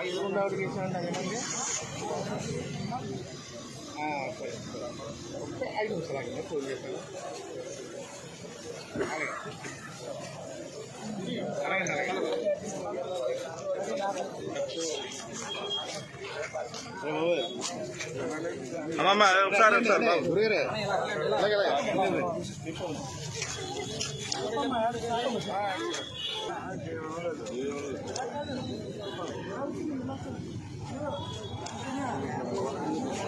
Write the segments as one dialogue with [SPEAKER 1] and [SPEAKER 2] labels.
[SPEAKER 1] ఐదు ఉండేవాడికి ఇచ్చానండి అదేనండి సరే సరే ఐదు నిమిషాలు ఆగండి ఫోన్ చేశాను అలాగే అలాగే. అలాగే
[SPEAKER 2] అమ్మమ్మ ఒకసారి ఒకసారి
[SPEAKER 1] Thank you.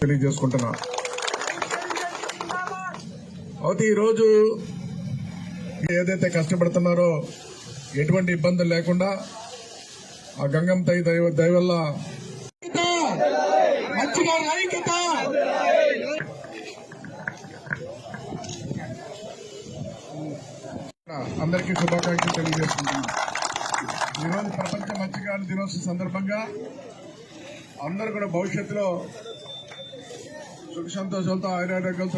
[SPEAKER 3] తెలియజేసుకుంటున్నా. అయితే ఈరోజు ఏదైతే కష్టపడుతున్నారో ఎటువంటి ఇబ్బందులు లేకుండా ఆ గంగం తై దైవ దైవల్ల అందరికీ శుభాకాంక్షలు తెలియజేసుకుంటున్నాను ఈరోజు ప్రపంచ మత్స్యకారుల దినోత్సవం సందర్భంగా అందరూ కూడా భవిష్యత్తులో సుఖ సంతోషాలతో ఆయురారోగ్యాలతో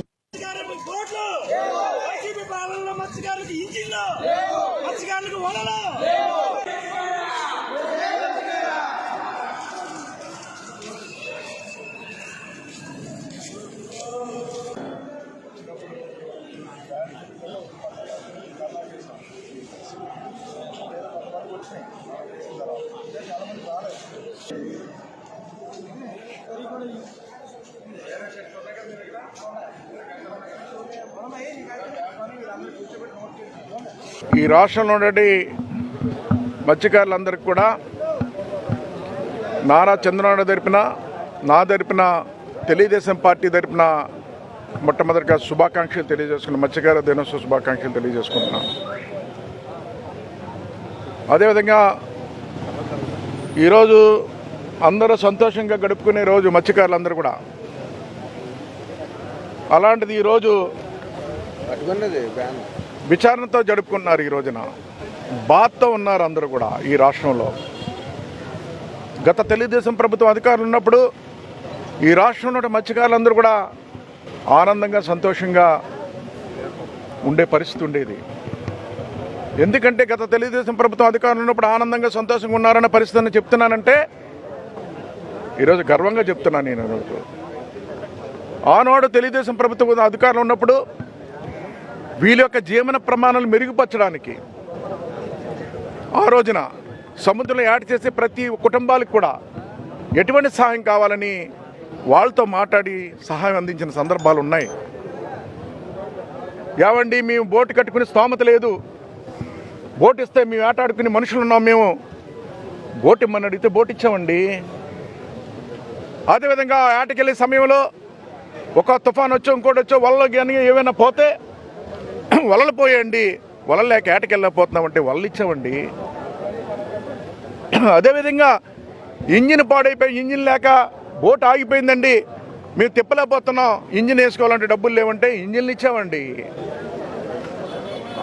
[SPEAKER 2] ఈ రాష్ట్రంలో ఉన్నటువంటి మత్స్యకారులందరికీ కూడా నారా చంద్రనారాయణ జరిపిన నా జరిపిన తెలుగుదేశం పార్టీ జరిపిన మొట్టమొదటిగా శుభాకాంక్షలు తెలియజేసుకున్న మత్స్యకార దినోత్సవ శుభాకాంక్షలు తెలియజేసుకుంటున్నాను అదేవిధంగా ఈరోజు అందరూ సంతోషంగా గడుపుకునే రోజు మత్స్యకారులందరూ కూడా. అలాంటిది ఈరోజు విచారణతో జరుపుకున్నారు ఈ రోజున. బాధతో ఉన్నారు అందరూ కూడా ఈ రాష్ట్రంలో. గత తెలుగుదేశం ప్రభుత్వం అధికారులు ఉన్నప్పుడు ఈ రాష్ట్రంలో ఉన్న మత్స్యకారులందరూ కూడా ఆనందంగా సంతోషంగా ఉండే పరిస్థితి ఉండేది. ఎందుకంటే గత తెలుగుదేశం ప్రభుత్వం అధికారులు ఉన్నప్పుడు ఆనందంగా సంతోషంగా ఉన్నారన్న పరిస్థితిని చెప్తున్నానంటే ఈరోజు గర్వంగా చెప్తున్నాను నేను ఆనాడు తెలుగుదేశం ప్రభుత్వం అధికారంలో ఉన్నప్పుడు వీళ్ళ యొక్క జీవన ప్రమాణాలు మెరుగుపరచడానికి ఆ రోజున సముద్రంలో యాడ్ చేసే ప్రతి కుటుంబాలకు కూడా ఎటువంటి సహాయం కావాలని వాళ్ళతో మాట్లాడి సహాయం అందించిన సందర్భాలు ఉన్నాయి. ఏమండి మేము బోటు కట్టుకుని స్తోమత లేదు. బోట్ ఇస్తే మేము ఆటాడుకుని మనుషులు ఉన్నాం మేము. బోట్ ఇమ్మని అడిగితే బోట్ ఇచ్చామండి అదేవిధంగా ఆటకెళ్ళే సమయంలో ఒక తుఫాన్ వచ్చో ఇంకోటి వచ్చో వలలో కానీ ఏమైనా పోతే వలలు పోయండి. వలలు లేక ఏటకెళ్ళకపోతున్నామంటే వలలు ఇచ్చామండి. అదేవిధంగా ఇంజిన్ పాడైపోయి ఇంజిన్ లేక బోట్ ఆగిపోయిందండి. మేము తిప్పలేకపోతున్నాం. ఇంజిన్ వేసుకోవాలంటే డబ్బులు లేవంటే ఇంజిన్లు ఇచ్చామండి.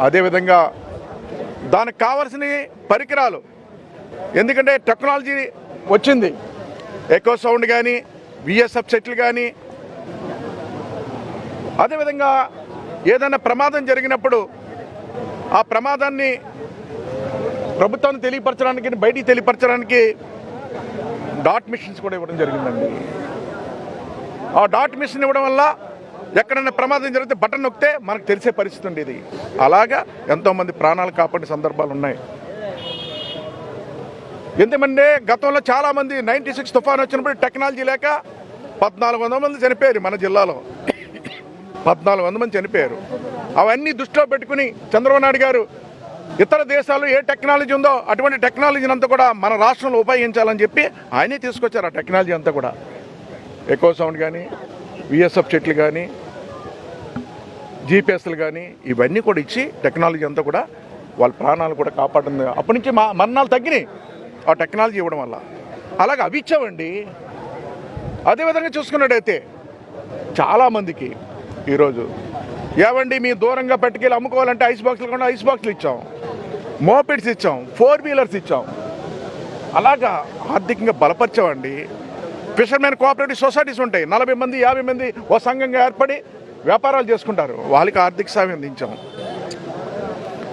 [SPEAKER 2] అదేవిధంగా దానికి కావలసిన పరికరాలు. ఎందుకంటే టెక్నాలజీ వచ్చింది. ఎకో సౌండ్ కానీ విఎస్ఎఫ్ సెట్లు కానీ అదేవిధంగా ఏదైనా ప్రమాదం జరిగినప్పుడు ఆ ప్రమాదాన్ని ప్రభుత్వాన్ని తెలియపరచడానికి బయటికి తెలియపరచడానికి డాట్ మిషన్స్ కూడా ఇవ్వడం జరిగిందండి. ఆ డాట్ మిషన్ ఇవ్వడం వల్ల ఎక్కడైనా ప్రమాదం జరిగితే బటన్ నొక్కితే మనకు తెలిసే పరిస్థితి ఉండేది. అలాగా ఎంతోమంది ప్రాణాలు కాపాడే సందర్భాలు ఉన్నాయి. ఎందుకంటే గతంలో చాలామంది నైంటీ సిక్స్ తుఫాన్ వచ్చినప్పుడు టెక్నాలజీ లేక పద్నాలుగు వందల మంది చనిపోయారు మన జిల్లాలో. పద్నాలుగు వందల మంది చనిపోయారు. అవన్నీ దృష్టిలో పెట్టుకుని చంద్రబాబు నాయుడు గారు ఇతర దేశాలు ఏ టెక్నాలజీ ఉందో అటువంటి టెక్నాలజీని అంతా కూడా మన రాష్ట్రంలో ఉపయోగించాలని చెప్పి ఆయనే తీసుకొచ్చారు ఆ టెక్నాలజీ అంతా కూడా. ఎకో సౌండ్ కానీ విఎస్ఎఫ్ చెట్లు కానీ జీపీఎస్లు కానీ ఇవన్నీ కూడా ఇచ్చి టెక్నాలజీ అంతా కూడా వాళ్ళ ప్రాణాలు కూడా కాపాడుతుంది. అప్పటి నుంచి మా మరణాలు తగ్గినాయి. ఆ టెక్నాలజీ ఇవ్వడం వల్ల. అలాగే అవి ఇచ్చామండి అదేవిధంగా చూసుకున్నట్టయితే చాలామందికి ఈరోజు. ఏవండి మీ దూరంగా పట్టుకెళ్ళి అమ్ముకోవాలంటే ఐస్ బాక్సులు కూడా ఐస్ బాక్సులు ఇచ్చాం. మోపెడ్స్ ఇచ్చాం ఫోర్ వీలర్స్ ఇచ్చాం. అలాగా ఆర్థికంగా బలపరచామండి. ఫిషర్మెన్ కోఆపరేటివ్ సొసైటీస్ ఉంటాయి. నలభై మంది యాభై మంది ఓ సంఘంగా ఏర్పడి వ్యాపారాలు చేసుకుంటారు. వాళ్ళకి ఆర్థిక సాయం అందించాం.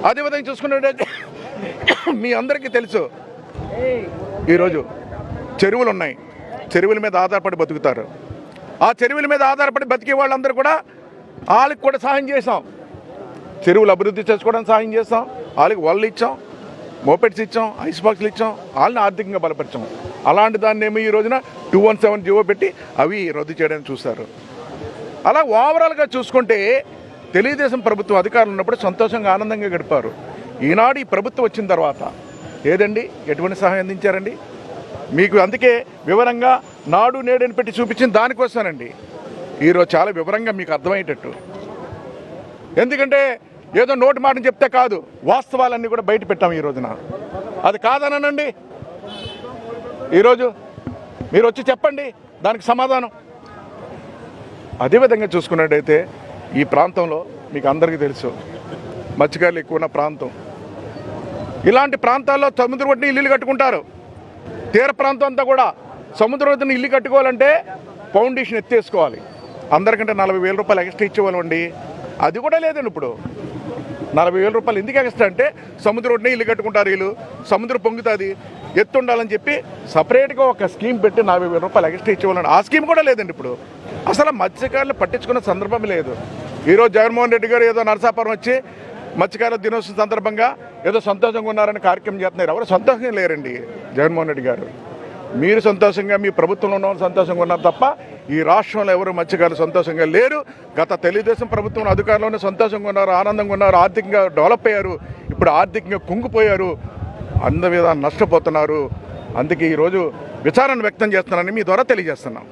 [SPEAKER 2] అదేవిధంగా చూసుకున్నట్టయితే మీ అందరికీ తెలుసు ఈరోజు చెరువులు ఉన్నాయి చెరువుల మీద ఆధారపడి బతుకుతారు. ఆ చెరువుల మీద ఆధారపడి బతికే వాళ్ళందరూ కూడా వాళ్ళకి కూడా సహాయం చేసాం చెరువులు అభివృద్ధి చేసుకోవడానికి సహాయం చేస్తాం వాళ్ళకి వలలు ఇచ్చాం. మోపెట్స్ ఇచ్చాం. ఐస్ బాక్స్లు ఇచ్చాం. వాళ్ళని ఆర్థికంగా బలపరిచాం. అలాంటి దాన్ని ఏమో ఈ రోజున టూ వన్ సెవెన్ జీవో పెట్టి అవి రద్దు చేయడానికి చూస్తారు అలా ఓవరాల్గా చూసుకుంటే తెలుగుదేశం ప్రభుత్వం అధికారులు ఉన్నప్పుడు సంతోషంగా ఆనందంగా గడిపారు. ఈనాడు ఈ ప్రభుత్వం వచ్చిన తర్వాత ఏదండి? ఎటువంటి సహాయం అందించారండి? మీకు అందుకే వివరంగా నాడు నేడని పెట్టి చూపించిన దానికోసమేనండి. ఈరోజు చాలా వివరంగా మీకు అర్థమయ్యేటట్టు. ఎందుకంటే ఏదో నోటి మాటని చెప్తే కాదు వాస్తవాలన్నీ కూడా బయట పెట్టాం ఈ రోజున. అది కాదనండి ఈరోజు మీరు వచ్చి చెప్పండి దానికి సమాధానం. అదేవిధంగా చూసుకున్నట్టయితే ఈ ప్రాంతంలో మీకు అందరికీ తెలుసు. మత్స్యకారులు ఎక్కువ ఉన్న ప్రాంతం. ఇలాంటి ప్రాంతాల్లో సముద్ర ఒడ్డుని ఇల్లు కట్టుకుంటారు. తీర ప్రాంతం అంతా కూడా సముద్ర ఒడ్డున ఇల్లు కట్టుకోవాలంటే ఫౌండేషన్ ఎత్తేసుకోవాలి. అందరికంటే నలభై వేల రూపాయలు ఎక్స్ట్రా ఇచ్చేవాళ్ళండి. అది కూడా లేదండి ఇప్పుడు. నలభై వేల రూపాయలు ఎందుకు ఎక్స్ట్రా అంటే సముద్ర ఒడ్డునే ఇల్లు కట్టుకుంటారు వీళ్ళు. సముద్రం పొంగుతుంది. ఎత్తు ఉండాలని చెప్పి సపరేట్గా ఒక స్కీమ్ పెట్టి నలభై వేల రూపాయలు ఎక్స్ట్రా ఇచ్చేవాళ్ళండి. ఆ స్కీమ్ కూడా లేదండి ఇప్పుడు. అసలు మత్స్యకారులు పట్టించుకున్న సందర్భం లేదు. ఈరోజు జగన్మోహన్ రెడ్డి గారు ఏదో నరసాపురం వచ్చి మత్స్యకారుల దినోత్సవం సందర్భంగా ఏదో సంతోషంగా ఉన్నారని కార్యక్రమం చేస్తున్నారు. ఎవరు సంతోషంగా లేరండి? జగన్మోహన్ రెడ్డి గారు. మీరు సంతోషంగా మీ ప్రభుత్వంలో ఉన్న సంతోషంగా ఉన్నారు తప్ప ఈ రాష్ట్రంలో ఎవరు మత్స్యకారులు సంతోషంగా లేరు? గత తెలుగుదేశం ప్రభుత్వం అధికారంలోనే సంతోషంగా ఉన్నారు ఆనందంగా ఉన్నారు ఆర్థికంగా డెవలప్ అయ్యారు. ఇప్పుడు ఆర్థికంగా కుంగిపోయారు. అంద మీద నష్టపోతున్నారు. అందుకే ఈరోజు విచారణ వ్యక్తం చేస్తున్నానని మీ ద్వారా తెలియజేస్తున్నాం.